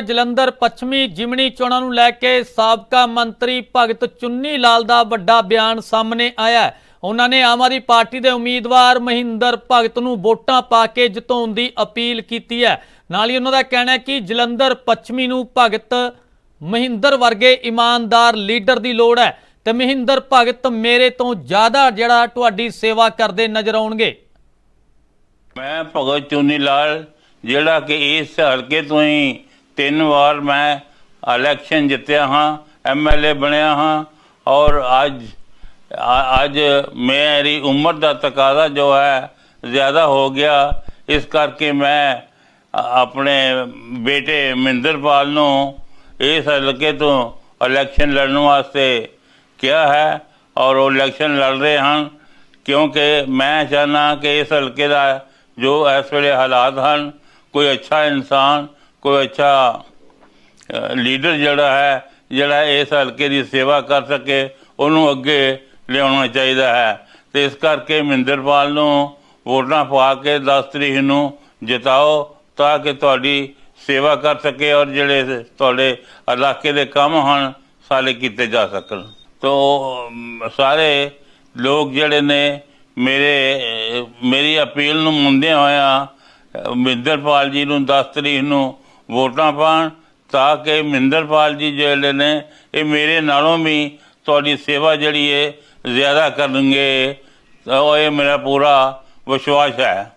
ਜਲੰਧਰ ਪੱਛਮੀ ਜਿਮਣੀ ਚੋਣਾਂ ਨੂੰ ਲੈ ਕੇ ਸਾਬਕਾ ਮੰਤਰੀ ਭਗਤ ਚੁੰਨੀ ਲਾਲ ਦਾ ਵੱਡਾ ਬਿਆਨ ਸਾਹਮਣੇ ਆਇਆ ਉਹਨਾਂ ਨੇ ਆਮ ਆਦਮੀ ਪਾਰਟੀ ਦੇ ਉਮੀਦਵਾਰ ਮਹਿੰਦਰ ਭਗਤ ਨੂੰ ਵੋਟਾਂ ਪਾ ਕੇ ਜਿਤਾਉਣ ਦੀ ਅਪੀਲ ਕੀਤੀ ਹੈ। ਨਾਲ ਹੀ ਉਹਨਾਂ ਦਾ ਕਹਿਣਾ ਹੈ ਕਿ ਜਲੰਧਰ ਪੱਛਮੀ ਨੂੰ ਭਗਤ ਮਹਿੰਦਰ ਵਰਗੇ ਇਮਾਨਦਾਰ ਲੀਡਰ ਦੀ ਲੋੜ ਹੈ ਤੇ ਮਹਿੰਦਰ ਭਗਤ ਮੇਰੇ ਤੋਂ ਜ਼ਿਆਦਾ ਜਿਹੜਾ ਤੁਹਾਡੀ ਸੇਵਾ ਕਰਦੇ ਨਜ਼ਰ ਆਉਣਗੇ। ਮੈਂ ਭਗਤ ਚੁੰਨੀ ਲਾਲ ਜਿਹੜਾ ਕਿ ਇਸ ਹਲਕੇ ਤੋਂ ਹੀ ਤਿੰਨ ਵਾਰ ਮੈਂ ਇਲੈਕਸ਼ਨ ਜਿੱਤਿਆ ਹਾਂ ਐਮਐਲਏ ਬਣਿਆ ਹਾਂ ਔਰ ਅੱਜ ਅੱਜ ਮੇਰੀ ਉਮਰ ਦਾ ਤਕਾਜ਼ਾ ਜੋ ਹੈ ਜ਼ਿਆਦਾ ਹੋ ਗਿਆ। ਇਸ ਕਰਕੇ ਮੈਂ ਆਪਣੇ ਬੇਟੇ ਮਹਿੰਦਰਪਾਲ ਨੂੰ ਇਸ ਹਲਕੇ ਤੋਂ ਇਲੈਕਸ਼ਨ ਲੜਨ ਵਾਸਤੇ ਕਿਹਾ ਹੈ ਔਰ ਉਹ ਇਲੈਕਸ਼ਨ ਲੜ ਰਹੇ ਹਨ ਕਿਉਂਕਿ ਮੈਂ ਚਾਹੁੰਦਾ ਕਿ ਇਸ ਹਲਕੇ ਦਾ ਜੋ ਇਸ ਵੇਲੇ ਹਾਲਾਤ ਹਨ, ਕੋਈ ਅੱਛਾ ਇਨਸਾਨ ਕੋਈ ਅੱਛਾ ਲੀਡਰ ਜਿਹੜਾ ਹੈ, ਜਿਹੜਾ ਇਸ ਹਲਕੇ ਦੀ ਸੇਵਾ ਕਰ ਸਕੇ, ਉਹਨੂੰ ਅੱਗੇ ਲਿਆਉਣਾ ਚਾਹੀਦਾ ਹੈ। ਤੇ ਇਸ ਕਰਕੇ ਮਹਿੰਦਰਪਾਲ ਨੂੰ ਵੋਟਾਂ ਪਾ ਕੇ 10 ਤਰੀਕ ਨੂੰ ਜਿਤਾਓ, ਤਾਂ ਕਿ ਤੁਹਾਡੀ ਸੇਵਾ ਕਰ ਸਕੇ ਔਰ ਜਿਹੜੇ ਤੁਹਾਡੇ ਇਲਾਕੇ ਦੇ ਕੰਮ ਹਨ, ਸਾਰੇ ਕੀਤੇ ਜਾ ਸਕਣ। ਤੋ ਸਾਰੇ ਲੋਕ ਜਿਹੜੇ ਨੇ, ਮੇਰੇ ਮੇਰੀ ਅਪੀਲ ਨੂੰ ਮੰਨਦੇ ਹੋਇਆ ਮਹਿੰਦਰਪਾਲ ਜੀ ਨੂੰ 10 ਤਰੀਕ ਨੂੰ ਵੋਟਾਂ ਪਾਣ ਤਾਂ ਕਿ ਮਹਿੰਦਰਪਾਲ ਜੀ ਜਿਹੜੇ ਨੇ, ਇਹ ਮੇਰੇ ਨਾਲੋਂ ਵੀ ਤੁਹਾਡੀ ਸੇਵਾ ਜਿਹੜੀ ਹੈ ਜ਼ਿਆਦਾ ਕਰਨਗੇ, ਤਾਂ ਉਹ ਇਹ ਮੇਰਾ ਪੂਰਾ ਵਿਸ਼ਵਾਸ ਹੈ।